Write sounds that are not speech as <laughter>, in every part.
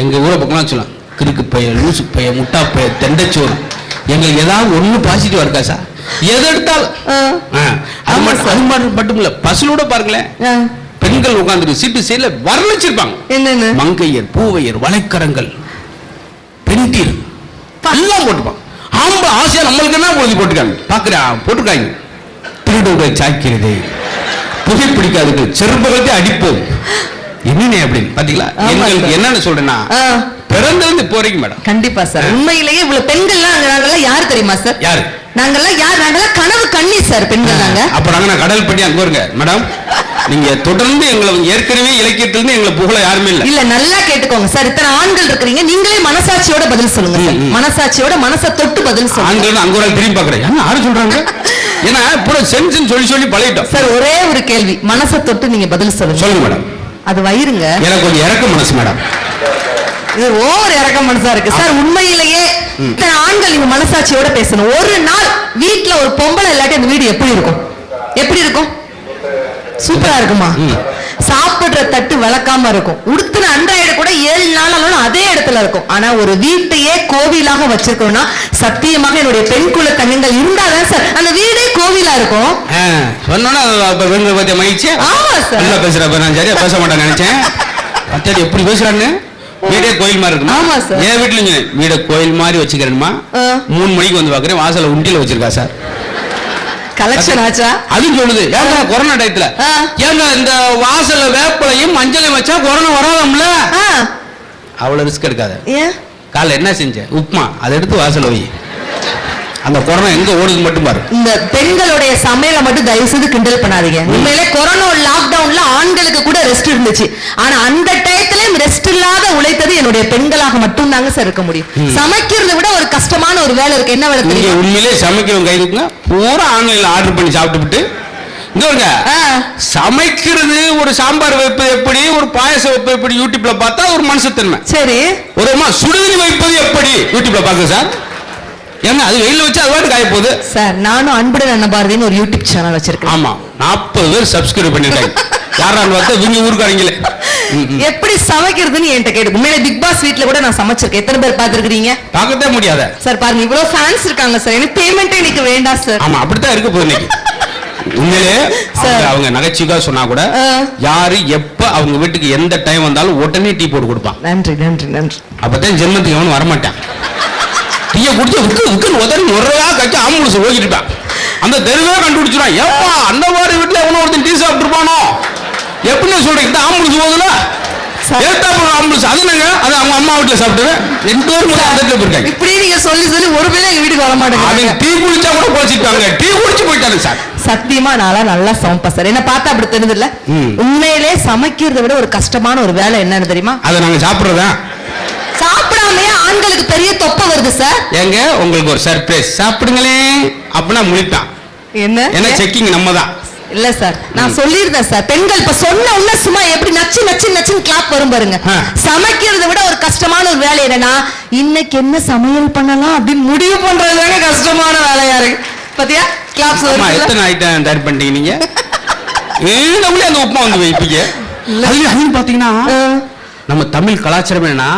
எங்க ஊரை பக்கம்லாம் சொல்லலாம் கிறுக்கு பைய லூசு பைய முட்டா பைய தெண்டச்சோறு. எங்களுக்கு ஏதாவது ஒண்ணு பாசிட்டிவா இருக்கா சார்? எது எடுத்தாலும். அது மட்டும். அது மட்டும் இல்ல பஸ்லோட பாருங்களேன். பெண்கள் உட்கார்ந்து சீட்டு சைடுல வர்ணிச்சிருப்பாங்க என்னன்னு? மங்கையர் பூவையர் வளைக்கரங்கள் பெண்டீர் எல்லாம் போட்டுப்பாங்க. ஆம்ப ஆசையா நம்மளுக்கு என்ன பொழுது போட்டுருக்காங்க பாக்குறா போட்டிருக்காங்க திருடுகளை சாய்க்கிறது. புகைப்பிடிக்காதுக்கு செருப்புகளுக்கு அடிப்போம். என்னண்ணே அப்படின்னு. பாத்தீங்களா. என்னன்னு சொல்றேன்னா ஆ, பிறந்திருந்து இப்போ வரைக்கும் மேடம். கண்டிப்பா சார். உண்மையிலேயே இவ்வளவு பெண்கள்லாம் அங்க நாங்கெல்லாம் யார் தெரியுமா சார்? யாரு? நாங்கெல்லாம் யார்? நாங்கெல்லாம் கனவு கண்ணி சார் பெண்கள் நாங்க அப்ப நாங்க நான் கடல் பண்ணி அங்க வருங்க. மேடம் நீங்க தொடர்ந்து எங்களை ஏற்கனவே இலக்கியத்திலிருந்து எங்களை புகழ யாருமே இல்ல. இல்ல நல்லா கேட்டுக்கோங்க சார். இத்தனை ஆண்கள் இருக்கிறீங்க. நீங்களே மனசாட்சியோட பதில் சொல்லுங்க. மனசாட்சியோட மனசை தொட்டு பதில் சொல்லுங்க. ஆண்கள் அங்க ஒரு திரும்பி பாக்குறேன் யாரு சொல்றாங்க? ஏன்னா பூரா சென்ஸ் சொல்லி சொல்லி பழகிட்டோம். சார் ஒரே ஒரு கேள்வி. மனசை தொட்டு நீங்க பதில் சொல்லுங்க. சொல்லுங்க மேடம். அது வயிறுங்க. எனக்கு கொஞ்சம் இறக்க மனசு மேடம். இது ஓவர் இறக்க மனசா இருக்கு. சார் உண்மையிலேயே இத்தனை ஆண்கள் நீங்க மனசாட்சியோட பேசணும். ஒரு நாள் வீட்ல ஒரு பொம்பளை இல்லாட்டி அந்த வீடு எப்படி இருக்கும்? எப்படி இருக்கும்? சூப்பரா இருக்குமா. சாப்பிடுற தட்டு விளக்காம இருக்கும். உடுத்தின அன்றாயிட கூட ஏழு நாள் ஆனாலும் அதே இடத்துல இருக்கும். ஆனா ஒரு வீட்டையே கோவிலாக வச்சிருக்கோம்னா சத்தியமாக என்னுடைய பெண் குல தங்கங்கள் இருந்தாதான் சார் அந்த வீடே கோவிலா இருக்கும். அப்ப பெண்களை பத்தி மகிழ்ச்சி? ஆமா சார். நல்லா பேசுறப்ப நான் சரியா பேச மாட்டேன் நினைச்சேன். அத்தாடி எப்படி பேசுறாங்க வீடே கோயில் மாதிரி இருக்குமா? ஆமா சார். என் வீட்டுல வீட கோயில் மாதிரி வச்சுக்கிறேன்மா. மூணு மணிக்கு வந்து பாக்குறேன் வாசல்ல உண்டியில வச்சிருக்கா சார். கலெக்ஷன் ஆச்சா? அதுவும் சொல்லுது. ஏங்க கொரோனா டயத்துல. ஏங்க இந்த வாசல்ல வேப்பலையும் மஞ்சளையும் வச்சா கொரோனா வராதாம்ல? அவ்வளவு ரிஸ்க் எடுக்காத. காலைல என்ன செஞ்ச? உப்புமா. அதை எடுத்து வாசல்ல வை. அந்த கொரோனா எங்க ஓடுது மட்டும் பாரு. இந்த பெண்களுடைய சமையலை மட்டும் தயவு செய்து கிண்டல் பண்ணாதீங்க. உண்மையிலே கொரோனா லாக்டவுன்ல ஆண்களுக்கு கூட ரெஸ்ட் இருந்துச்சு. ஆனா அந்த டயத்திலயும் ரெஸ்ட் இல்லாத உழைத்தது என்னுடைய பெண்களாக மட்டும் தாங்க சார் இருக்க முடியும். சமைக்கிறதை விட ஒரு கஷ்டமான ஒரு வேலை இருக்கு. என்ன வேலை நீங்க உண்மையிலே சமைக்கிறவங்க கை தூக்குங்க பூரா ஆன்லைன்ல ஆர்டர் பண்ணி சாப்பிட்டுவிட்டு இங்க சமைக்கிறது ஒரு சாம்பார் வைப்பது எப்படி ஒரு பாயசம் வைப்பது எப்படி யூடியூப்ல பார்த்தா ஒரு மனுஷத்தன்மை சரி. ஒரு சுடுதண்ணி வைப்பது எப்படி யூடியூப்ல பாக்குங்க சார் ஏங்க அது வெயில வச்சு அது பாட்டு காய போகுது சார் நானும் அன்புடன் அன்னபாரதின்னு ஒரு யூடியூப் சேனல் வச்சிருக்கேன். ஆமா நாற்பது பேர் சப்ஸ்கிரைப் பண்ணிருக்காங்க <laughs> யாரான்னு பார்த்தா இவங்க ஊருக்காரங்களே. எப்படி சமைக்கிறதுன்னு என்கிட்ட கேட்டு உண்மையிலே பிக் பாஸ் வீட்ல கூட நான் சமைச்சிருக்கேன். எத்தனை பேர் பார்த்திருக்கீங்க பார்க்கவே முடியாத. சார் பாருங்க இவ்வளவு ஃபேன்ஸ் இருக்காங்க சார் எனக்கு பேமெண்ட்டே எனக்கு வேண்டாம் சார் ஆமா அப்படித்தான் இருக்க போகுது இன்னைக்கு. உண்மையிலே. அவங்க- நகைச்சுவைக்காக சொன்னா கூட. யாரு எப்ப அவங்க வீட்டுக்கு எந்த டைம் வந்தாலும் உடனே டீ போட்டு கொடுப்பான். நன்றி நன்றி நன்றி. அப்பதான் ஜென்மத்துக்கு எவனும் வரமாட்டான். டீயை குடிச்சு உக்கு உக்குன்னு உதறி நுறையா கட்டி ஆம்புலன்ஸ் இருப்பான் அந்த தெருவே கண்டுபிடிச்சிடும் ஏப்பா அந்த மாதிரி வீட்டுல எவனோ ஒருத்தன் டீ சாப்பிட்டுருப்பானோ? எப்படின்னு சொல்றீங்க இந்த ஆம்புலன்ஸ் போகுதுல. ஏத்தாப்புல ஆம்புலன்ஸ் அது என்னங்க? அது அவங்க அம்மா வீட்டுல சாப்பிட்டுருவேன் ரெண்டு பேரும் மட்டும் அந்த போயிருக்காங்க. இப்படி நீங்க சொல்லி சொல்லி ஒரு பேரும் எங்க வீட்டுக்கு வர மாட்டேங்க டீ குடிச்சா கூட குறைச்சிட்டாங்க டீ குடிச்சு போயிட்டாங்க சார். சத்தியமா நாளா நல்லா சமைப்பேன் சார். என்ன பார்த்தா அப்படி இல்ல ம். உண்மையிலே சமைக்கிறதை விட ஒரு கஷ்டமான ஒரு வேலை என்னன்னு தெரியுமா? அதை நாங்க சாப்பிடுறதா? சாப்பிடாமயே ஆண்களுக்கு பெரிய தொப்பை வருது சார். ஏங்க உங்களுக்கு ஒரு சர்ப்ரைஸ் சாப்பிடுங்களே அப்படின்னா முழிப்பான். ஏன்னா என்ன செக்கிங் நம்ம தான். இல்ல சார் நான் சொல்லியிருந்தேன் சார். பெண்கள் இப்ப சொன்ன உடனே சும்மா எப்படி நச்சு நச்சு நச்சுன்னு கிளாப் வரும் பாருங்க. சமைக்கிறதை விட ஒரு கஷ்டமான ஒரு வேலை என்னன்னா இன்னைக்கு என்ன சமையல் பண்ணலாம் அப்படின்னு முடிவு பண்றதுதாங்க கஷ்டமான வேலையா இருக்கு. பாத்தியா? கிளாப்ஸ் வருது எத்தனை ஐட்டம் தயார் பண்ணிட்டீங்க நீங்க? ஏழு அந்த உப்புமா வந்து வைப்பீங்க? அது அதுன்னு பாத்தீங்கன்னா நம்ம தமிழ் கலாச்சாரம் என்னன்னா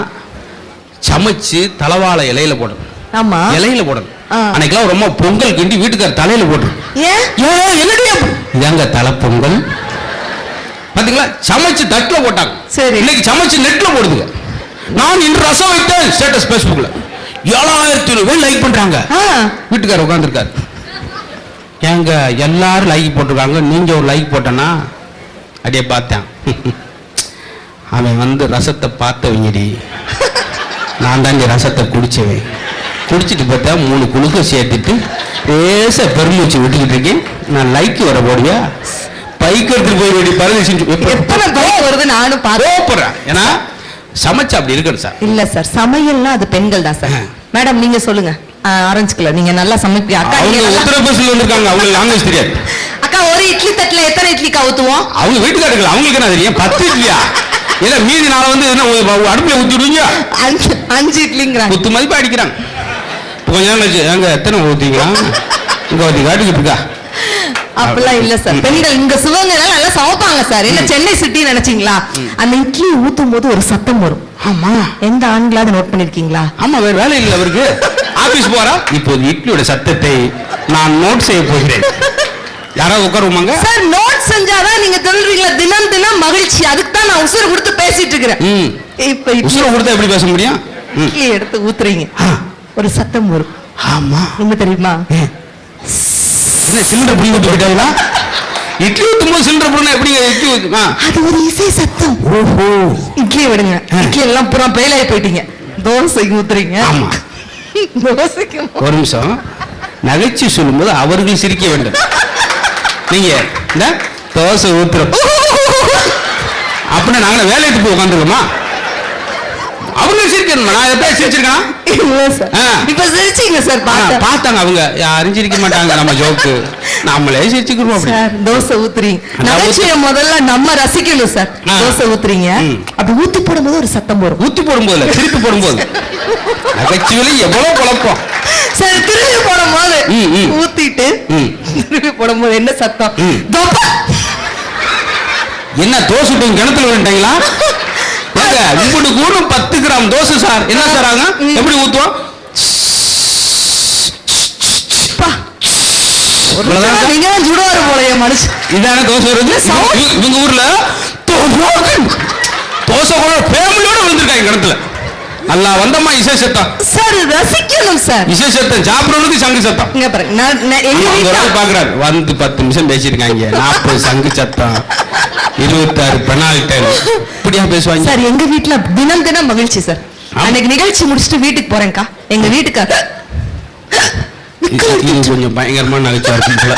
சமைச்சு தலவாழை இலையில போடணும். ஆமா. இலையில போடணும். அன்னைக்கெல்லாம் ரொம்ப பொங்கல் கிண்டி வீட்டுக்கார தலையில போட்டுரும். ஏன்? ஏன் என்னடி இதாங்க தலை பொங்கல் பாத்தீங்களா? சமைச்சு தட்டுல போட்டாங்க. சரி. இன்னைக்கு சமைச்சு நெட்ல போடுதுங்க. நான் இன்று ரசம் வைத்தேன். ஸ்டேட்டஸ் பேஸ்புக்ல ஏழாயிரத்தி ஐநூறு பேர் லைக் பண்றாங்க. வீட்டுக்காரர் உட்காந்துருக்காரு ஏங்க எல்லாரும் லைக் போட்டிருக்காங்க. நீங்க ஒரு லைக் போட்டனா அப்படியே பார்த்தேன். அவன் வந்து ரசத்தை பார்த்தவங்கடி நான் தான் ரசத்தை குடிச்சவன். குடிச்சிட்டு பார்த்தா மூணு குழுக்க சேர்த்துட்டு பேச பெருமூச்சு விட்டுக்கிட்டு இருக்கேன். நான் லைக் வர போடியா பைக் எடுத்துட்டு போய் வேண்டி பரதேசி எத்தனை பைக் வருது நானும் பார்த்தேன் போறேன் ஏன்னா சமைச்சு அப்படி இருக்கணும் சார். இல்ல சார் சமையல்னா அது பெண்கள் தான் சார். மேடம் நீங்க சொல்லுங்க. ஆரஞ்சு கலர் நீங்க நல்லா சமைப்பீங்க அக்கா அவங்க உத்தரப்பிரதேசல வந்திருக்காங்க அவங்களுக்கு லாங்குவேஜ் தெரியாது. அக்கா ஒரு இட்லி தட்டுல எத்தனை இட்லி கவுத்துவோம் அவங்க வீட்டுக்காரர்கள் அவங்களுக்கு என்ன தெரியும்? பத்து இட்லியா? ஏன்னா மீதி நாளை வந்து என்ன அடுப்புல ஊத்தி விடுவீங்க அஞ்சு அஞ்சு இட்லிங்கிறாங்க. குத்து மதிப்பு அடிக்கிறாங்க. கொஞ்ச கழிச்சு, ஏங்க எத்தனை ஊத்திங்களா இங்க ஒருத்தி காட்டிக்கிட்டு இருக்கா? அப்படிலாம் இல்ல சார். பெண்கள் இங்க சிவங்க நல்லா சமைப்பாங்க சார். என்ன சென்னை சிட்டி நினைச்சீங்களா? அந்த இட்லி ஊத்தும் போது ஒரு சத்தம் வரும். ஆமா. எந்த ஆண்களாவது நோட் பண்ணிருக்கீங்களா? ஆமா வேற வேலை இல்லை அவருக்கு. ஆபீஸ் போறா? இப்போது இட்லியோட சத்தத்தை நான் நோட் செய்ய போகிறேன். யாராவது உட்காருவாங்க சார் நோட் செஞ்சாதான் நீங்க சொல்றீங்களா தினம் தினம் மகிழ்ச்சி. அதுக்கு தான் நான் உசுறு கொடுத்து பேசிட்டு இருக்கிறேன். இப்ப உசுர கொடுத்தா எப்படி பேச முடியும்? எடுத்து ஊத்துறீங்க. ஒரு சத்தம் வரும். ஆமா. என்ன தெரியுமா? சிலிண்டர் புடி விட்டு போயிட்டாங்களா இட்லி ஊத்தும்போது சிலிண்டர் புடினா எப்படி இட்லி ஊத்து ஆ. அது ஒரு இசை சத்தம். ஓஹோ. இட்லி விடுங்க. இட்லி எல்லாம் புறா பேலாய் போயிட்டீங்க. தோசைக்கு ஊத்துறீங்க. ஆமா. தோசைக்கு ஒரு நிமிஷம். நகைச்சு சொல்லும்போது அவர்கள் சிரிக்க வேண்டும். நீங்க இந்த தோசை ஊத்துறோம் அப்படின்னா நாங்கள வேலைக்கு போய் உட்காந்துருக்கோமா? அவங்க சிரிக்கணும் நான் எப்ப சிரிச்சிருக்கேன்? இல்ல சார். ஆ. இப்ப சிரிச்சீங்க சார் பார்த்தேன் பார்த்தாங்க அவங்க. யாரும் சிரிக்க மாட்டாங்க நம்ம ஜோக்கு நம்மளே சிரிச்சுக்கிறோம் அப்படி. சார் தோசை ஊத்துறீங்க. நான் நகைச்சுவையை முதல்ல நம்ம ரசிக்கணும் சார். தோசை ஊத்துறீங்க. அப்படி ஊத்தி போடும்போது ஒரு சத்தம் வரும். ஊத்தி போடும்போது இல்ல திருப்பி போடும்போது. நகைச்சுவையில எவ்வளவு குழப்பம். சார் திரும்பி போடும்போது. ஊத்திட்டு ம். திரும்பி போடும்போது என்ன சத்தம். என்ன தோசை கிணத்துல விழுந்துட்டீங்களா ஏங்க, இம்புட்டு கூடும் பத்து கிராம் தோசை சார். என்ன சார் ஆகும். எப்படி ஊத்துவோம்? இதான தோசை வருது. இவங்க- ஊர்ல தோசை கூட ஃபேமிலியோட வந்திருக்காங்க கிணத்துல. நல்லா வந்தம்மா இசை சத்தம் சார் ரசிக்கணும் சார். இசை சத்தம் சாப்பிடுறதுக்கு சங்கு சத்தம். இங்க பாருங்க. நான் எங்க பாக்குறாரு வந்து பத்து நிமிஷம் பேசியிருக்காங்க நாற்பது சங்கு சத்தம். இருபத்தாறு பெனால்டி இப்படியா பேசுவாங்க? சார் எங்க வீட்ல தினம் தினம் மகிழ்ச்சி சார். அன்னைக்கு நிகழ்ச்சி முடிச்சுட்டு வீட்டுக்கு போறேன்க்கா. எங்க வீட்டுக்கார இது கொஞ்சம் பயங்கரமான நகைச்சா இருக்கும் போல.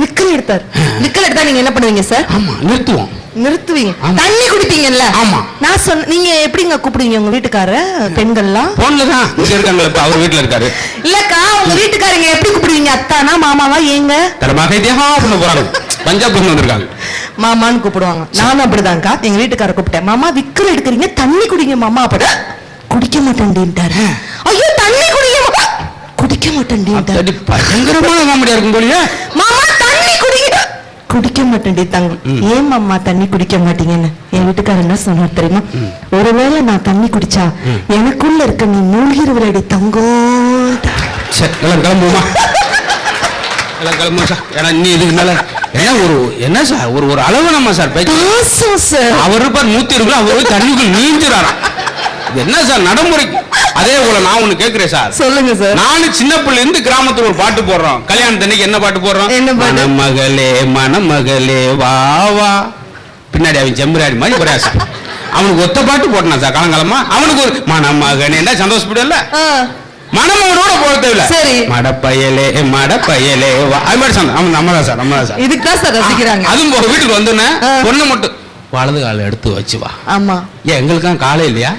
விக்கல் எடுத்தார். விக்கல் எடுத்தா நீங்க என்ன பண்ணுவீங்க சார்? ஆமா நிறுத்துவோம். நிறுத்துவீங்க. தண்ணி குடிப்பீங்கல்ல? ஆமா. நான் சொன்ன நீங்க எப்படிங்க கூப்பிடுவீங்க உங்க வீட்டுக்கார பெண்கள்லாம்? போன்ல தான். இங்க இருக்காங்களே இப்ப அவர் வீட்டுல இருக்காரு. இல்லக்கா உங்க வீட்டுக்காரங்க எப்படி கூப்பிடுவீங்க? அத்தானா மாமாவா ஏங்க? தரமாக தேஹா பண்ண போறாங்க. பஞ்சாப் இருந்து வந்திருக்காங்க. மாமான்னு கூப்பிடுவாங்க. நானும் அப்படிதான்க்கா எங்க வீட்டுக்கார கூப்பிட்டேன். மாமா விக்கல் எடுக்கிறீங்க தண்ணி குடிங்க மாமா அப்படி குடிக்க மாட்டேன்டாரு ஐயோ தண்ணி குடிங்க மாமா. குடிக்க மாட்டேன்டாரு அப்படி பயங்கரமான காமெடியா இருக்கும் போலியே. மாமா தண்ணி குடிங்க. குடிக்க மாட்டேன்டி தங்க ஏன் மாமா தண்ணி குடிக்க மாட்டீங்கன்னு? என் வீட்டுக்காரர் என்ன சொன்னார் தெரியுமா? ஒருவேளை நான் தண்ணி குடிச்சா எனக்குள்ள இருக்க நீ மூழ்கிருவரடி தங்கம் கிளம்புவோம்? சார் ஏன்னா இன்னும் இதுக்கு மேல ஏன்னா ஒரு என்ன சார்? ஒரு ஒரு அளவு நம்ம சார் அவர் இருப்பார் நூத்தி இருக்கு அவர் தண்ணிக்குள் நீஞ்சிடாராம் இது என்ன சார் நடைமுறை? அதே போல நான் ஒண்ணு கேக்குறேன் சார். சொல்லுங்க சார். நானும் சின்ன பிள்ளை இருந்து கிராமத்துல ஒரு பாட்டு போடுறோம். கல்யாணத்தன்னைக்கு என்ன பாட்டு போடுறோம்? என்ன பாட்டு? மணமகளே வா வா. பின்னாடி அவன் செம்பராடி மாதிரி சார் அவனுக்கு ஒத்த பாட்டு போட்டான் சார் காலங்காலமா. அவனுக்கு ஒரு மணமகனே சந்தோஷப்படல ஆ, மணமகனோட போட தேவையில்ல. சரி. மடப்பயலே மடப்பயலே. அது மாதிரி சொன்ன அவன் நம்ம தான் சார் நம்ம தான் சார். இதுக்கு தான் சார் ரசிக்கிறாங்க. அதுவும் போக வீட்டுக்கு வந்தோன்னே. பொண்ணு மட்டும் வலது காலை எடுத்து வச்சு வா. ஆமா. ஏன் எங்களுக்கான் காலை இல்லையா?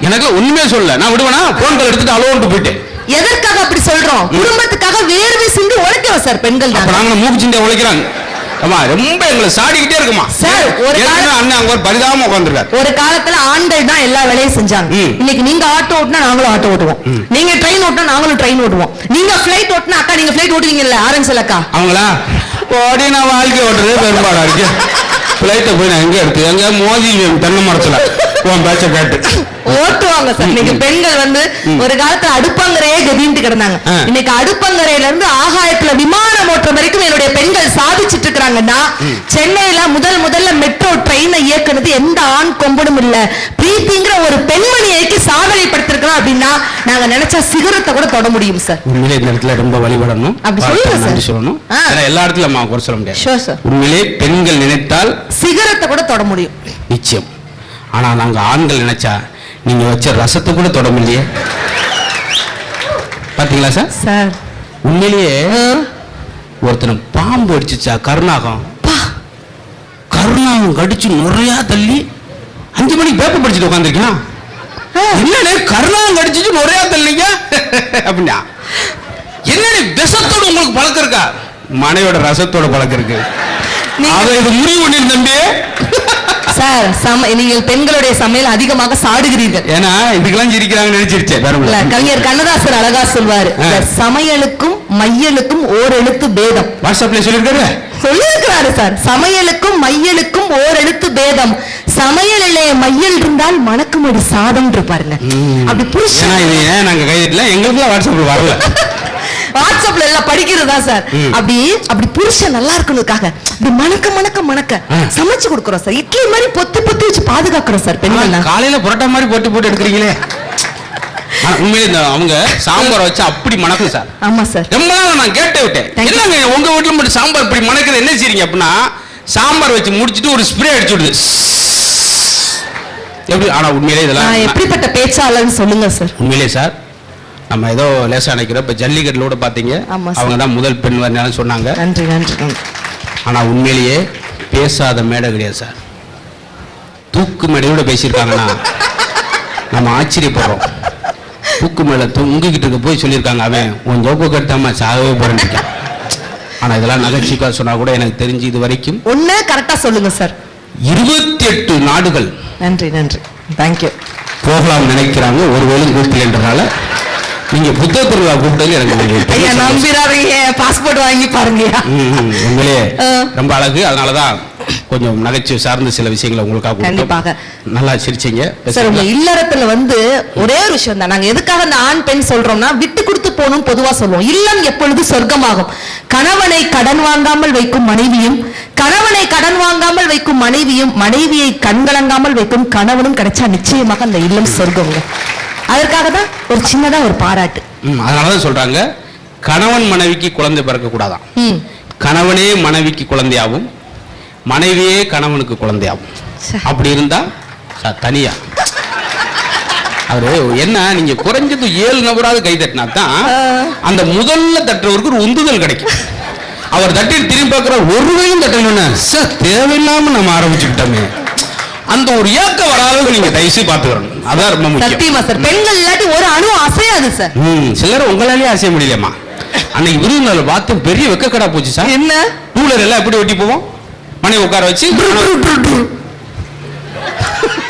எனக்கு ஒண்ணுமே சொல்லல. நான் விடுவேனா? போன் கால் எடுத்துட்டு அலோன்ட்டு போயிட்டேன். எதற்காக அப்படி சொல்றோம்? குடும்பத்துக்காக வேர்வை சிந்து உழைக்கிறோம் சார் பெண்கள் நாங்க மூக்கு சிந்தை உழைக்கிறாங்க. ஆமா ரொம்ப எங்களை சாடிக்கிட்டே இருக்குமா? சார், ஒரு அண்ணன் அங்க ஒரு பரிதாபமா உட்காந்துருக்காரு ஒரு காலத்துல ஆண்கள் தான் எல்லா வேலையும் செஞ்சாங்க. இன்னைக்கு நீங்க ஆட்டோ ஓட்டினா நாங்களும் ஆட்டோ ஓட்டுவோம். நீங்க ட்ரெயின் ஓட்டினா நாங்களும் ட்ரெயின் ஓட்டுவோம். நீங்க ஃபிளைட் ஓட்டினா அக்கா நீங்க ஃபிளைட் ஓட்டுவீங்கல்ல ஆரம்பிச்சல அக்கா? அவங்களா? ஓடி நான் வாழ்க்கை ஓட்டுறதே பெரும்பாடா இருக்கு. பிளைட்டை போய் நான் எங்க எடுத்து எங்க மோதி தென்னை மரத்துல? உன் பேச்ச கேட்டு. ஓட்டுவாங்க சார். இன்னைக்கு பெண்கள் வந்து ஒரு காலத்துல அடுப்பங்கரையே கதின்ட்டு கிடந்தாங்க. இன்னைக்கு அடுப்பங்கரையில இருந்து ஆகாயத்துல விமானம் ஓட்டுற வரைக்கும் என்னுடைய பெண்கள் சாதிச்சிட்டு இருக்கிறாங்கன்னா சென்னையில முதல் முதல்ல மெட்ரோ ட்ரெயினை இயக்குனது எந்த ஆண் கொம்பனும் இல்ல. பிரீத்திங்கிற ஒரு பெண்மணியைக்கு சாதனை படுத்திருக்கிறோம் அப்படின்னா நாங்க நினைச்சா சிகரத்தை கூட தொட முடியும் சார். உண்மையிலே இந்த இடத்துல ரொம்ப வழிபடணும். அப்படி சொல்லணும். எல்லா இடத்துல குறை சொல்ல முடியாது. உண்மையிலே பெண்கள் நினைத்தால் சிகரத்தை கூட தொட முடியும். நிச்சயம். ஆனா நாங்க ஆண்கள் நினைச்சா நீங்க வச்ச ரசத்தை கூட தொட முடியலையே பாத்தீங்களா சார்? சார். உண்மையிலேயே ஒருத்தனை பாம்பு அடிச்சுச்சா கருணாகம். கருணாகம் கடிச்சு நிறைய தள்ளி அஞ்சு மணிக்கு பேப்பர் படிச்சுட்டு உட்காந்துருக்கான் என்னடே கருணாகம் கடிச்சிச்சு நிறைய தள்ளிங்க? அப்படின்னா என்னடி விஷத்தோட உங்களுக்கு பழக்கம் இருக்கா? மனையோட ரசத்தோட பழக்கம் இருக்கு. அதை இது முடிவு பண்ணிரு தம்பி. சார் சம நீங்கள் பெண்களுடைய சமையல் அதிகமாக சாடுகிறீர்கள். ஏன்னா இதுக்கெல்லாம் இல்ல, இல்ல. கவிஞர் கண்ணதாசன் அழகா சொல்வாரு சமையலுக்கும் மையலுக்கும் ஓர் எழுத்து பேதம். வாட்ஸ்அப்ல சொல்லியிருக்காரு? சொல்லியிருக்கிறாரு சார் சமையலுக்கும் மையலுக்கும் ஓர் எழுத்து பேதம். சமையலிலே மையல் இருந்தால் மணக்குமடி சாதம் இருப்பாருங்க அப்படி ஏன் நாங்க கைதட்டல எங்களுக்குலாம் வாட்ஸ்அப்ல வரல. <laughs> வாட்ஸ்அப்ல எல்லாம் படிக்கிறதா சார். அப்படி அப்படி புருஷன் நல்லா இருக்கணுக்காக இப்படி மணக்க மணக்க மணக்க. சமைச்சு கொடுக்குறோம் சார். இட்லி மாதிரி பொத்தி பொத்தி வச்சு பாதுகாக்கிறோம் சார் பெண்கள் காலையில புரோட்டா மாதிரி போட்டு போட்டு எடுக்கிறீங்களே. உண்மையிலே அவங்க சாம்பார் வச்சு அப்படி மணக்கும் சார். ஆமா சார். ரொம்ப நாள் நான் கேட்டு விட்டேன். என்னங்க உங்க வீட்டுல மட்டும் சாம்பார் இப்படி மணக்குது என்ன செய்றீங்க அப்படின்னா சாம்பார் வச்சு முடிச்சிட்டு ஒரு ஸ்ப்ரே அடிச்சு விடுது. எப்படி ஆனா உண்மையிலே இதெல்லாம் எப்படிப்பட்ட பேச்சாளர்னு சொல்லுங்க சார். உண்மையிலே சார் நம்ம ஏதோ லேசா நினைக்கிறோம். இப்ப ஜல்லிக்கட்டுல கூட சார். அவங்க தான் முதல் பெண் வரணும் சொன்னாங்க. நன்றி நன்றி நன்றி. ஆனா உண்மையிலேயே பேசாத மேடை கிடையாது சார் தூக்கு மேடையோட பேசியிருக்காங்கன்னா நம்ம ஆச்சரியப்படுறோம். தூக்கு மேல தொங்கிக்கிட்டு இருக்க போய் சொல்லியிருக்காங்க. அவன் உன் ஜோக்கு கட்டாம சாகவே போறேன்னு இருக்கான். ஆனா இதெல்லாம் நகைச்சுக்கா சொன்னா கூட எனக்கு தெரிஞ்சு இது வரைக்கும் ஒண்ணு கரெக்டா சொல்லுங்க சார் இருபத்தி எட்டு நாடுகள் நன்றி நன்றி. தேங்க்யூ போகலாம் நினைக்கிறாங்க. ஒருவேளும் கூப்பிடலன்றனால நீங்க புத்தக திருவிழா கூப்பிட்டது எனக்கு ஐயா. நம்பிடாதீங்க பாஸ்போர்ட் வாங்கி ம், உண்மையிலே. ரொம்ப அழகு. அதனாலதான் கொஞ்சம் நகைச்சுவை சார்ந்த சில விஷயங்களை உங்களுக்காக. கண்டிப்பாக. நல்லா சிரிச்சீங்க. சார் உங்க இல்லறத்துல வந்து ஒரே ஒரு விஷயம் தான். நாங்க எதுக்காக இந்த ஆண் பெண் சொல்றோம்னா விட்டு கொடுத்து போகணும் பொதுவா சொல்லுவோம். இல்லம் எப்பொழுது சொர்க்கமாகும்? கணவனை கடன் வாங்காமல் வைக்கும் மனைவியும் கணவனை கடன் வாங்காமல் வைக்கும் மனைவியும் மனைவியை கண்கலங்காமல் வைக்கும் கணவனும் கிடைச்சா நிச்சயமாக அந்த இல்லம் சொர்க்கங்க. அதற்காக தான் ஒரு சின்னதா ஒரு பாராட்டு. அதனாலதான் சொல்றாங்க கணவன் மனைவிக்கு குழந்தை பிறக்க கூடாதாம் ம். கணவனே மனைவிக்கு குழந்தையாகும் மனைவியே கணவனுக்கு குழந்தையாகும். அப்படி இருந்தா தனியா. அவரு என்ன நீங்க குறைஞ்சது ஏழு நபராவது கை தட்டினா தான் அந்த முதல்ல தட்டுறவருக்கு ஒரு உந்துதல் கிடைக்கும். அவர் தட்டி திரும்பி பார்க்கிற ஒருவையும் தட்டணும்னு சார் தேவையில்லாம நம்ம ஆரம்பிச்சுக்கிட்டோமே. அந்த ஒரு ஏக்கம் வராத அளவுக்கு நீங்க தயவுசெய்து பார்த்துக்கிறோம் அதான் ரொம்ப முக்கியம். சத்தியமா சார். பெண்கள் இல்லாட்டி ஒரு அணு அசையாது சார். ம் சிலர் உங்களாலேயே அசைய முடியலம்மா அன்னைக்கு விருதுநாள் பார்த்து பெரிய வெக்கக்கடா போச்சு சார். என்ன? டூலர் எல்லாம் எப்படி வெட்டி போவோம்? மணி உட்கார வச்சு.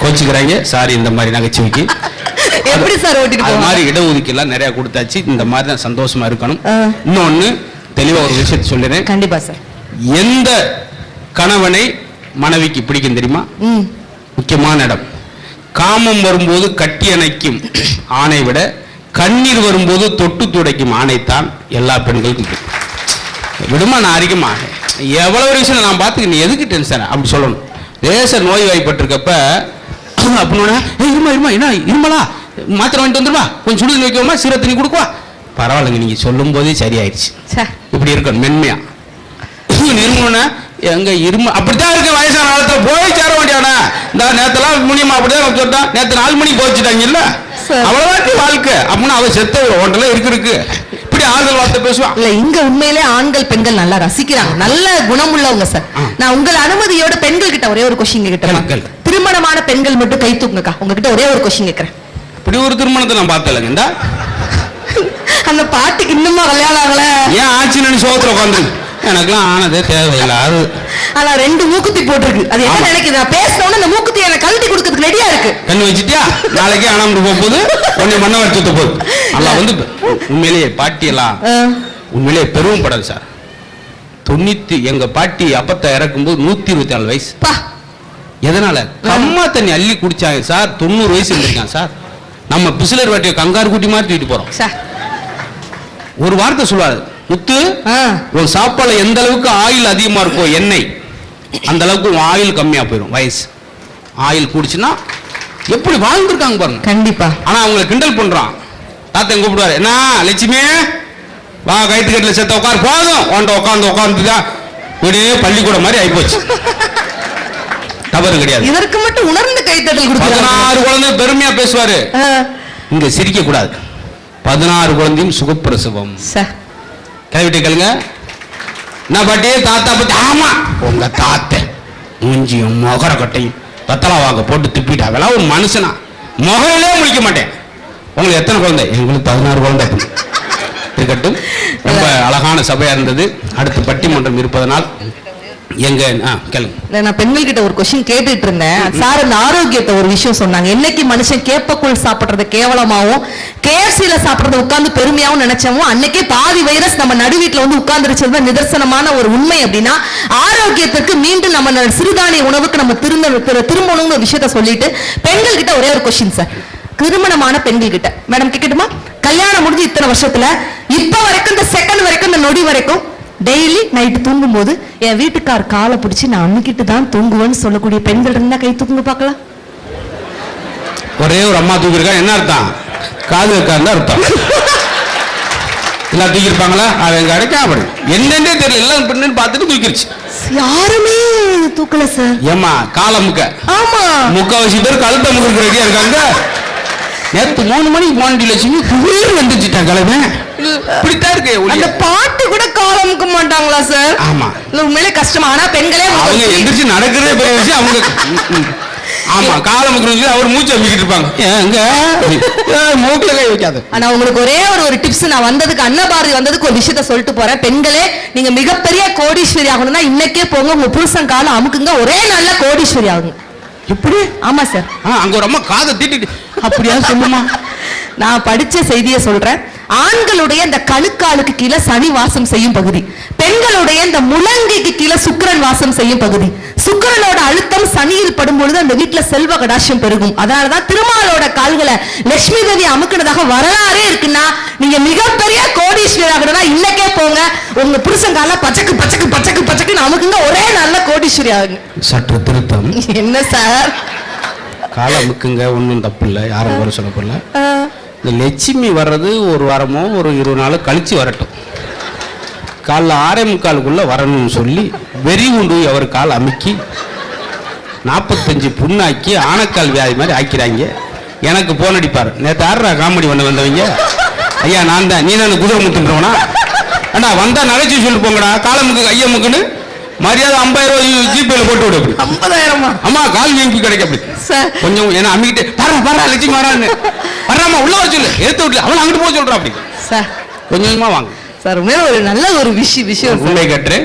கோச்சுக்கிறாங்க. சாரி இந்த மாதிரி நகைச்சுவைக்கு. <laughs> எப்படி சார் ஓட்டிட்டு அது மாதிரி இடஒதுக்கீடு எல்லாம் நிறைய கொடுத்தாச்சு. இந்த மாதிரி தான் சந்தோஷமா இருக்கணும். இன்னொன்னு தெளிவா ஒரு விஷயத்தை சொல்லிடுறேன் கண்டிப்பா சார். எந்த கணவனை மனைவிக்கு பிடிக்கும் தெரியுமா? முக்கியமான இடம். காமம் வரும்போது கட்டி அணைக்கும் ஆணை விட கண்ணீர் வரும்போது தொட்டு துடைக்கும் ஆணைத்தான் எல்லா பெண்களுக்கும். விடுமா நான் அறிக்குமா எவ்வளவு ஒரு விஷயம் நான் பார்த்துக்க நீ எதுக்கு டென்ஷன் அப்படி சொல்லணும். லேச நோய் வாய்ப்பட்டிருக்கப்ப அப்படின்னா இருமா இருமா என்ன இருமலா? மாத்திரை வாங்கிட்டு வந்துருவா கொஞ்சம் சுடுதல் வைக்கணுமா? சீரக தண்ணி கொடுக்குவா? பரவாயில்லைங்க நீங்க சொல்லும் போதே சரியாயிடுச்சு இப்படி இருக்கணும் மென்மையா. இருமுன்னா எங்க இரும அப்படித்தான் இருக்கு வயசான காலத்துல. போய் சேர வேண்டியானா இந்த நேத்தெல்லாம் முனியமா அப்படிதான் சொல்லிட்டான் நேத்து நாலு மணிக்கு போச்சுட்டாங்கல்ல சரி. அவ்வளவுதான் வாழ்க்கை. அப்படின்னா அவ செத்த ஒன்றெல்லாம் இருக்கு இருக்கு. இப்படி ஆறுதல் வார்த்தை பேசுவான் இல்ல இங்க உண்மையிலே ஆண்கள் பெண்கள் நல்லா ரசிக்கிறாங்க. நல்ல குணமுள்ளவங்க சார். நான் உங்கள் அனுமதியோட பெண்கள் கிட்ட ஒரே ஒரு கொஸ்டின் கேளு. திருமணமான பெண்கள் மட்டும் கை தூக்குங்கக்கா. உங்ககிட்ட ஒரே ஒரு கொஸ்டின் கேட்கிறேன். இப்படி ஒரு திருமணத்தை நான் பார்த்தேன் இந்த. அந்த பாட்டுக்கு இன்னுமா கல்யாணம் ஆகல? ஏன் ஆச்சுன்னு சோத்துல உட்காந்து எனக்கெல்லாம் ஆனதே தேவையில்லாது ஆனா ரெண்டு மூக்குத்தி போட்டிருக்கு. அது என்ன. நினைக்குது? நான் பேசினோன்னு அந்த மூக்குத்தி எனக்கு கழட்டி கொடுக்கறதுக்கு ரெடியா இருக்கு. கண்ணு வச்சுட்டியா? நாளைக்கே அனாமட்டு போக போகுது உன்னை மண்ண வச்சுட்டு போகுது. அல்ல வந்து உண்மையிலேயே பாட்டியெல்லாம் உண்மையிலேயே பெருமைப்படாது சார். தொண்ணூத்தி எங்க பாட்டி அப்பத்தை இறக்கும்போது நூத்தி இருபத்தி நாலு வயசு எதனால கம்மா தண்ணி அள்ளி குடிச்சாங்க சார். தொண்ணூறு வயசு இருந்திருக்கான் சார். நம்ம பிசிலர் வாட்டிய கங்காரு குட்டி மாதிரி தூக்கிட்டு போறோம். ஒரு வார்த்தை சொல்லுவாரு முத்து உன் சாப்பாடுல எந்த அளவுக்கு ஆயில் அதிகமா இருக்கோ எண்ணெய் அந்த அளவுக்கு உன் ஆயில் கம்மியா போயிடும் வயசு. ஆயில் குடிச்சுன்னா எப்படி வாழ்ந்துருக்காங்க பாருங்க. கண்டிப்பா. ஆனா அவங்கள கிண்டல் பண்றான். தாத்தன் கூப்பிடுவாரு என்ன லட்சுமி? வா கைத்து கட்டில செத்த உட்காரு போதும். உன்ட்ட உட்காந்து உட்காந்து தான் இப்படியே பள்ளிக்கூடம் மாதிரி ஆயிப்போச்சு. தவறு கிடையாது. இதற்கு மட்டும் உணர்ந்து கைத்தட்டல் பதினாறு குழந்தை பெருமையா பேசுவாரு. இங்க சிரிக்க கூடாது பதினாறு குழந்தையும் சுகப்பிரசவம். சே. கேள்விட்டு கேளுங்க. என்ன பாட்டி? தாத்தா பத்தி ஆமா. உங்க தாத்தை மூஞ்சியும் முகர கட்டையும் வெத்தலை வாங்க போட்டு துப்பிட்டு அதெல்லாம் ஒரு மனுஷனா. முகரிலே முடிக்க மாட்டேன். உங்களுக்கு எத்தனை குழந்தை? எங்களுக்கு பதினாறு குழந்தை. இருக்கட்டும். ரொம்ப அழகான சபையா இருந்தது. அடுத்து பட்டிமன்றம் இருப்பதனால் எங்க ஆ கேளுங்க. இல்ல, நான் பெண்கள் கிட்ட ஒரு கொஸ்டின் கேட்டுட்டு இருந்தேன் சார் அந்த ஆரோக்கியத்தை ஒரு விஷயம் சொன்னாங்க. என்னைக்கு மனுஷன் கேப்பக்குள் சாப்பிடுறது கேவலமாவும் கேஎஃப்சில சாப்பிடுறது உட்கார்ந்து பெருமையாவும் நினைச்சோமோ அன்னைக்கே பாதி வைரஸ் நம்ம நடுவீட்டுல வந்து உட்கார்ந்துருச்சது நிதர்சனமான ஒரு உண்மை அப்படின்னா ஆரோக்கியத்துக்கு மீண்டும் நம்ம சிறுதானிய உணவுக்கு நம்ம திரும்ப திரு- திரும்பணும்னு விஷயத்த சொல்லிட்டு பெண்கள் கிட்ட ஒரே ஒரு கொஸ்டின் சார் திருமணமான பெண்கள் கிட்ட மேடம் கேட்கட்டுமா கல்யாணம் முடிஞ்சு இத்தனை வருஷத்துல இப்ப வரைக்கும் இந்த செகண்ட் வரைக்கும் இந்த நொடி வரைக்கும் டெய்லி நைட்டு தூங்கும்போது என் வீட்டுக்கார் காலை பிடிச்சி நான் அம்மிக்கிட்டு தான் தூங்குவேன்னு சொல்லக்கூடிய பெண்கள் இருந்தா கை தூக்குங்க பார்க்கலாம். ஒரே ஒரு அம்மா தூக்கியிருக்கா என்ன அர்த்தம்? காது இருக்கான்னு அர்த்தம். எல்லாம் தூக்கியிருப்பாங்களா? அவன் கிடைக்கா அப்படி. என்னன்னே தெரியல எல்லாம் பெண்ணுன்னு பார்த்துட்டு தூக்கிருச்சு. யாருமே தூக்கல சார் ஏமா கால முக்க. ஆமா. முக்காவாசி பேர் கழுத்த முக்க ரெடியா இருக்காங்க. நேத்து மூணு மணிக்கு போன லட்சுமி குளிர் வந்துச்சுட்டான் கிழமை. இப்படித்தான் இருக்கு ஒளிய. அந்த பாட்டு கூட காலம் அமுக்க மாட்டாங்களா சார்? ஆமா. உண்மையிலே கஷ்டமா? ஆனா பெண்களே அவங்க எந்திரிச்சு நடக்கிறதே பெரிய விஷயம். அவங்க ம், ம். ஆமா காலம் முக்கிறவங்க அவர் மூச்சு அமைக்கிட்டு இருப்பாங்க. ஏங்க ஏய், மூக்குல கை வைக்காத. ஆனா உங்களுக்கு ஒரே ஒரு ஒரு டிப்ஸ் நான் வந்ததுக்கு அன்னபாரதி வந்ததுக்கு ஒரு விஷயத்த சொல்லிட்டு போறேன். பெண்களே நீங்க மிகப்பெரிய கோடீஸ்வரி ஆகணும்னா இன்னைக்கே போங்க. உங்க புருஷன் காலை அமுக்குங்க. ஒரே நல்ல கோடீஸ்வரி ஆகுங்க எப்படி? ஆமா சார். அங்க ஒரு அம்மா காதை தீட்டிட்டு அப்படியா சொல்லுமா? நான் படிச்ச செய்தியை சொல்றேன். ஆண்களுடைய இந்த கணுக்காலுக்கு கீழே சனி வாசம் செய்யும் பகுதி. பெண்களுடைய இந்த முழங்கைக்கு கீழே சுக்கிரன் வாசம் செய்யும் பகுதி. சுக்கிரனோட அழுத்தம் சனியில் படும் பொழுது அந்த வீட்டுல செல்வ கடாட்சியம் பெருகும். அதனாலதான் திருமாலோட கால்களை லட்சுமி தேவி அமுக்குனதாக வரலாறே இருக்குன்னா நீங்க மிகப்பெரிய கோடீஸ்வரர் ஆகணும்னா இன்னைக்கே போங்க. உங்க புருஷன் கால பச்சக்கு பச்சக்கு பச்சக்கு பச்சக்குன்னு அமுக்குங்க. ஒரே நல்ல கோடீஸ்வரி ஆகுங்க சற்று திருத்தம். என்ன சார்? காலை முக்குங்க ஒன்றும் தப்பு இல்லை. யாரும் சொல்ல ஆஹ், இந்த லட்சுமி வர்றது ஒரு வாரமோ ஒரு இருபது நாளோ கழித்து வரட்டும். காலைல ஆறே முக்காலுக்குள்ளே வரணும்னு சொல்லி வெறி உண்டு அவர் கால் அமுக்கி நாற்பத்தஞ்சு புண்ணாக்கி ஆனக்கால் வியாதி மாதிரி ஆக்கிறாங்க. எனக்கு போன் அடிப்பார். நேற்று ஆடுறா காமெடி பண்ண வந்தவங்க? ஐயா நான் தான். நீ நான் குதிரை முத்துன்றவனா அண்ணா வந்தால் நகைச்சு சொல்லிட்டு போங்கடா. காலமுக்கு ஐயமுக்குன்னு மரியாதை ஐம்பதாயிரம் ரூபாய் ஜிபேல போட்டு விடு. ஐம்பதாயிரமா? அம்மா கால் வீங்கி கிடைக்க அப்படி. கொஞ்சம் என்ன அம்மிக்கிட்டு பாரா பாரா லட்சுமி வரான்னு. வர்றாமா உள்ள சொல்லு. எடுத்து விட்டு அவன் அங்கிட்டு போக சொல்றான் அப்படி. சார். கொஞ்சம் கொஞ்சமா வாங்க. சார் உண்மையில ஒரு நல்ல ஒரு விஷயம் விஷயம். உண்மை கற்று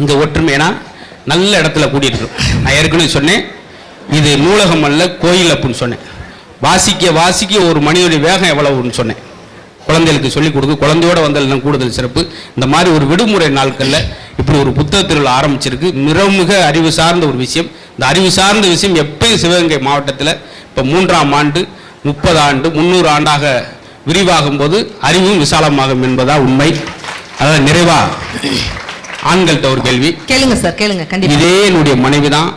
இந்த ஒற்றுமைனா நல்ல இடத்துல கூட்டிட்டு நான் ஏற்கனவே சொன்னேன். இது நூலகம் அல்ல கோயில் அப்படின்னு சொன்னேன். வாசிக்க வாசிக்க ஒரு மணியுடைய வேகம் எவ்வளவுன்னு சொன்னேன். குழந்தைகளுக்கு சொல்லிக் கொடுக்கு குழந்தையோட வந்தல் கூடுதல் சிறப்பு. இந்த மாதிரி ஒரு விடுமுறை நாட்கள்ல இப்படி ஒரு புத்தக திருவிழா ஆரம்பிச்சிருக்கு. மிக மிக அறிவு சார்ந்த ஒரு விஷயம். இந்த அறிவு சார்ந்த விஷயம் எப்பயும் சிவகங்கை மாவட்டத்தில்? இப்போ மூன்றாம் ஆண்டு முப்பது ஆண்டு முந்நூறு ஆண்டாக விரிவாகும் போது அறிவும் விசாலமாகும் என்பதா உண்மை. அதாவது நிறைவா? ஆண்கள்கிட்ட ஒரு கேள்வி. கேளுங்க சார் கேளுங்க இதே என்னுடைய மனைவி தான்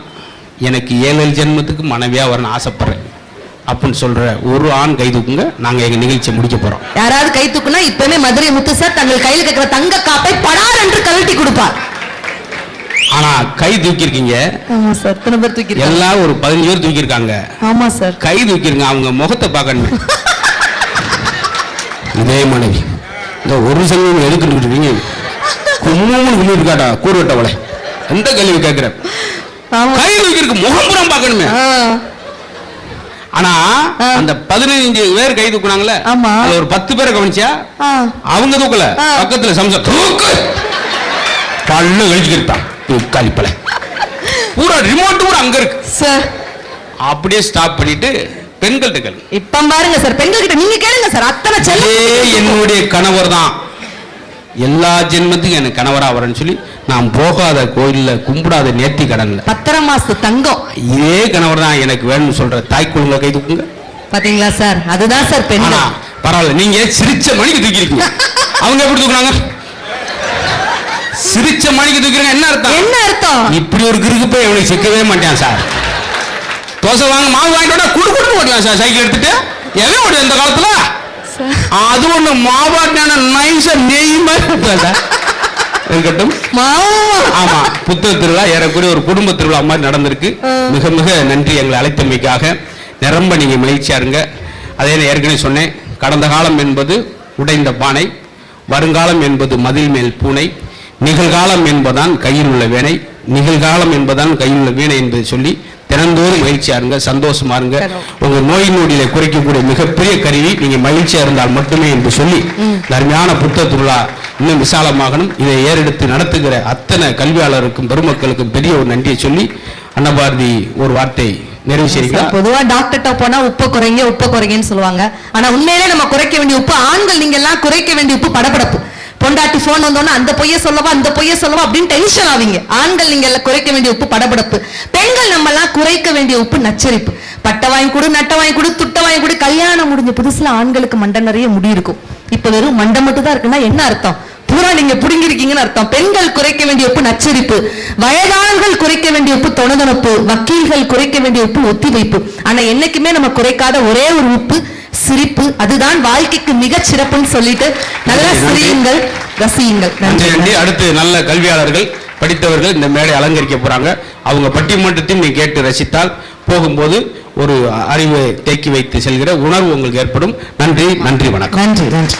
எனக்கு ஏழு ஜென்மத்துக்கு மனைவியா வரணும்னு ஆசைப்படுறேன். அப்படின்னு சொல்ற ஒரு ஆண் கை தூக்குங்க நாங்க எங்க நிகழ்ச்சியை முடிக்க போறோம். யாராவது கை தூக்குனா இப்பவே மதுரை முத்து சார் தங்கள் கையில் கேட்கிற தங்க காப்பை படார் என்று கழட்டி கொடுப்பார். ஆனா கை தூக்கியிருக்கீங்க. ஆமா சார் எத்தனை பேர் தூக்கி எல்லாம் ஒரு பதினஞ்சு பேர் தூக்கியிருக்காங்க. ஆமா சார். கை தூக்கிருங்க அவங்க முகத்தை பார்க்கணுமே. இதே மனைவி இந்த ஒரு சங்கம் எதுக்குன்னு இருக்கீங்க கும்முன்னு விழி இருக்காடா கூறுவட்டவளை எந்த கேள்வி கேட்கிற? கை தூக்கிருக்கு முகம் புறம் பார்க்கணுமே. ஆனா. அந்த பதினஞ்சு பேர் கை தூக்குனாங்கல்ல? ஒரு பத்து பேரை கவனிச்சா. அவங்க தூக்கல. பக்கத்துல சம்சா தூக்கு! பல்லு கழிச்சுக்கிட்டான் கழிப்பல பூரா ரிமோட் கூட அங்க இருக்கு. சார் அப்படியே ஸ்டாப் பண்ணிட்டு பெண்கள்கிட்ட கேளு. இப்ப பாருங்க சார் பெண்கள் கிட்ட நீங்க கேளுங்க சார் அத்தனை செல்ல என்னுடைய கணவர் தான். எல்லா ஜென்மத்துக்கும் எனக்கு கணவரா வரேன்னு சொல்லி நான் போகாத கோயில்ல கும்பிடாத நேர்த்தி கடன்ல. பத்திரம் மாசு தங்கம். இதே கணவர் தான் எனக்கு வேணும்னு சொல்ற தாய் குழுங்க கை தூக்குங்க. பாத்தீங்களா சார்? அதுதான் சார் ஆனா பெண்கள் பரவாயில்ல நீங்க சிரிச்ச மணிக்கு தூக்கிருக்கீங்க <laughs> அவங்க எப்படி தூக்குனாங்க? சிரிச்ச மணிக்கு தூக்கிறீங்க என்ன அர்த்தம்? என்ன அர்த்தம்? இப்படி ஒரு கிறுக்கு போய் இவனுக்கு சிக்கவே மாட்டான் சார். தோசை வாங்க மாவு வாங்கிட்டு குடு குடு ஓட்டலாம் சார். சைக்கிள் எடுத்துட்டு எவன் ஓடுது இந்த காலத்துல? அது ஒண்ணு மாவாட்டின நைஸா நெய் மாதிரி சார்? இருக்கட்டும். ஆமா புத்தக திருவிழா ஏறக்குறைய ஒரு குடும்ப திருவிழா மாதிரி நடந்திருக்கு. மிக மிக நன்றி எங்களை அழைத்தமைக்காக. நிரம்ப நீங்க மகிழ்ச்சியா இருங்க. அதே நான் ஏற்கனவே சொன்னேன் கடந்த காலம் என்பது உடைந்த பானை வருங்காலம் என்பது மதில் மேல் பூனை நிகழ்காலம் என்பதான் கையில் உள்ள வேனை நிகழ்காலம் என்பதான் கையில் உள்ள வீணை என்பதை சொல்லி தினந்தோறும் மகிழ்ச்சியா இருங்க சந்தோஷமா இருங்க. உங்க நோய் நொடியில குறைக்கக்கூடிய மிகப்பெரிய கருவி நீங்க மகிழ்ச்சியா இருந்தால் மட்டுமே என்று சொல்லி அருமையான புத்த திருவிழா இன்னும் விசாலமாகணும். இதை ஏறெடுத்து நடத்துகிற அத்தனை கல்வியாளருக்கும் பெருமக்களுக்கும் பெரிய ஒரு நன்றியை சொல்லி அன்னபாரதி ஒரு வார்த்தை நிறைவு செய்கிறீங்களா பொதுவா டாக்டர்கிட்ட போனா உப்பு குறைங்க உப்பு குறைங்கன்னு சொல்லுவாங்க. ஆனா உண்மையிலே நம்ம குறைக்க வேண்டிய உப்பு ஆண்கள் நீங்க எல்லாம் குறைக்க வேண்டிய உப்பு படப்படப்பு பொண்டாட்டி போன் வந்தோன்னா அந்த பொய்ய சொல்லவா அந்த பொய்ய சொல்லவா அப்படின்னு டென்ஷன் ஆவீங்க. ஆண்கள் நீங்க எல்லாம் குறைக்க வேண்டிய உப்பு படபடப்பு. பெண்கள் நம்ம குறைக்க வேண்டிய உப்பு நச்சரிப்பு. பட்டை வாங்கி கொடு நட்டை வாங்கி கொடு துட்டை வாங்கி கொடு கல்யாணம் முடிஞ்ச புதுசுல ஆண்களுக்கு மண்டை நிறைய முடி இருக்கும். இப்ப வெறும் மண்டை மட்டும் தான் இருக்குன்னா என்ன அர்த்தம்? பூரா நீங்க புடுங்கிருக்கீங்கன்னு அர்த்தம். பெண்கள் குறைக்க வேண்டிய உப்பு நச்சரிப்பு. வயதானங்கள் குறைக்க வேண்டிய உப்பு தொணதொணப்பு. வக்கீல்கள் குறைக்க வேண்டிய உப்பு ஒத்திவைப்பு. ஆனா என்னைக்குமே நம்ம குறைக்காத ஒரே ஒரு உப்பு சிரிப்பு. அதுதான் வாழ்க்கைக்கு மிகச் சிறப்புன்னு சொல்லிட்டு நல்லா. சிரியுங்கள் ரசியுங்கள். நன்றி. அடுத்து நல்ல கல்வியாளர்கள். படித்தவர்கள் இந்த மேடை அலங்கரிக்க போறாங்க. அவங்க பட்டிமன்றத்தையும் நீ கேட்டு ரசித்தால் போகும்போது ஒரு அறிவை தேக்கி வைத்து செல்கிற உணர்வு உங்களுக்கு ஏற்படும். நன்றி நன்றி வணக்கம். நன்றி நன்றி.